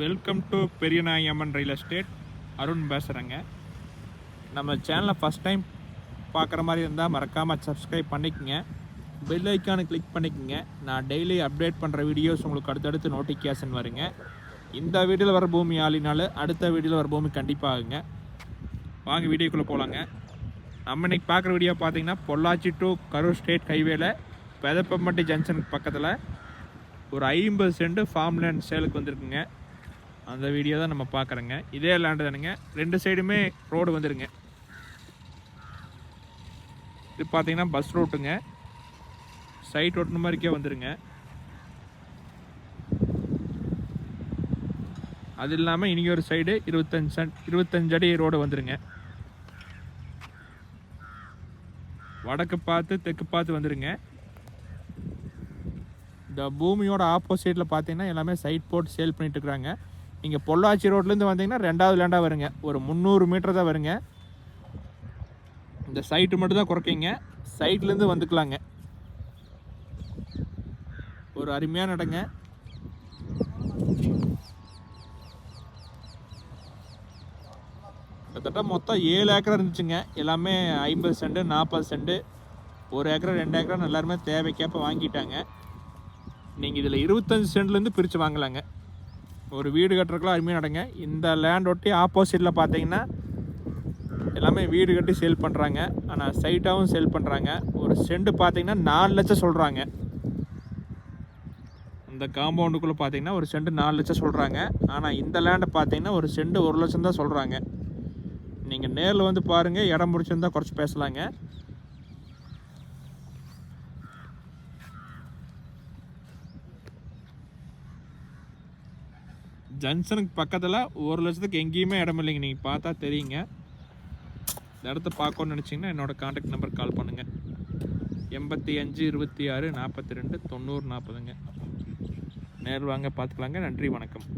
Welcome to Periyanayamman real estate Arun பேசுகிறேங்க நம்ம சேனலை ஃபஸ்ட் டைம் பார்க்குற மாதிரி இருந்தால் மறக்காமல் சப்ஸ்கிரைப் பண்ணிக்கோங்க. பெல் ஐக்கானு கிளிக் பண்ணிக்கங்க. நான் டெய்லி அப்டேட் பண்ணுற வீடியோஸ் உங்களுக்கு அடுத்தடுத்து நோட்டிஃபிகேஷன் வருங்க. இந்த வீடியோவில் வர பூமி ஆளினாலும் அடுத்த வீடியோவில் வர பூமி கண்டிப்பாகுங்க. வாங்க வீடியோக்குள்ளே போகலாங்க நம்ம இன்றைக்கி பார்க்குற வீடியோ பார்த்தீங்கன்னா பொள்ளாச்சி டு கரூர் ஸ்டேட் ஹைவேல பெதப்பம்பட்டி ஜங்ஷனுக்கு பக்கத்தில் ஒரு ஐம்பது சென்ட் ஃபார்ம் லேண்ட் சேலுக்கு வந்திருக்குங்க. அந்த வீடியோ தான் நம்ம பார்க்குறோங்க. இதே லேண்டு தானுங்க. ரெண்டு சைடுமே ரோடு வந்துடுங்க இது பார்த்தீங்கன்னா பஸ் ரோட்டுங்க சைட் ஓட்டுன மாதிரிக்கே வந்துடுங்க அது இல்லாமல் இனி ஒரு சைடு இருபத்தஞ்சு சென்ட் இருபத்தஞ்சு அடி ரோடு வந்துடுங்க வடக்கு பார்த்து தெற்கு பார்த்து வந்துடுங்க இந்த பூமியோட ஆப்போசிட்டில் பார்த்தீங்கன்னா எல்லாமே சைட் போட்டு சேல் பண்ணிகிட்டு இருக்கிறாங்க. நீங்கள் பொள்ளாச்சி ரோட்லேருந்து வந்தீங்கன்னா ரெண்டாவது லேண்டாக வருங்க. ஒரு முந்நூறு மீட்டர் தான் வருங்க. இந்த சைட்டு மட்டும் தான் குறைக்கிங்க. சைட்லேருந்து வந்துக்கலாங்க. ஒரு அருமையான இடங்க. கிட்டத்தட்ட மொத்தம் ஏழு ஏக்கர் இருந்துச்சுங்க. எல்லாமே ஐம்பது சென்ட் நாற்பது சென்ட் ஒரு ஏக்கர் ரெண்டு ஏக்கர் எல்லாருமே தேவைக்கேற்ப வாங்கிட்டாங்க. நீங்கள் இதில் இருபத்தஞ்சி சென்ட்லேருந்து பிரித்து வாங்கலாங்க. ஒரு வீடு கட்டுறதுக்குலாம் அருமையாக நடங்க. இந்த லேண்ட் ஒட்டி ஆப்போசிட்டில் பார்த்தீங்கன்னா எல்லாமே வீடு கட்டி சேல் பண்ணுறாங்க ஆனால் சைட்டாகவும் சேல் பண்ணுறாங்க ஒரு செண்டு பார்த்தீங்கன்னா நாலு லட்சம் சொல்கிறாங்க இந்த காம்பவுண்டுக்குள்ளே பார்த்தீங்கன்னா ஒரு செண்டு நாலு லட்சம் சொல்கிறாங்க ஆனால் இந்த லேண்டை பார்த்தீங்கன்னா ஒரு செண்டு ஒரு லட்சம் தான் சொல்கிறாங்க நீங்கள் நேரில் வந்து பாருங்கள் இடம் முடிச்சிருந்தால் குறைச்சி பேசலாங்க. ஜங்ஷனுக்கு பக்கத்தில் ஒரு லட்சத்துக்கு எங்கேயுமே இடம் இல்லைங்க. நீங்கள் பார்த்தா தெரியுங்க. இந்த இடத்த பார்க்கணும்னு நினச்சிங்கன்னா என்னோடய காண்டாக்ட் நம்பர் கால் பண்ணுங்கள் எண்பத்தி அஞ்சு இருபத்தி ஆறு நாற்பத்தி ரெண்டு தொண்ணூறு நாற்பதுங்க நேரில் வாங்க பார்த்துக்கலாங்க. நன்றி வணக்கம்.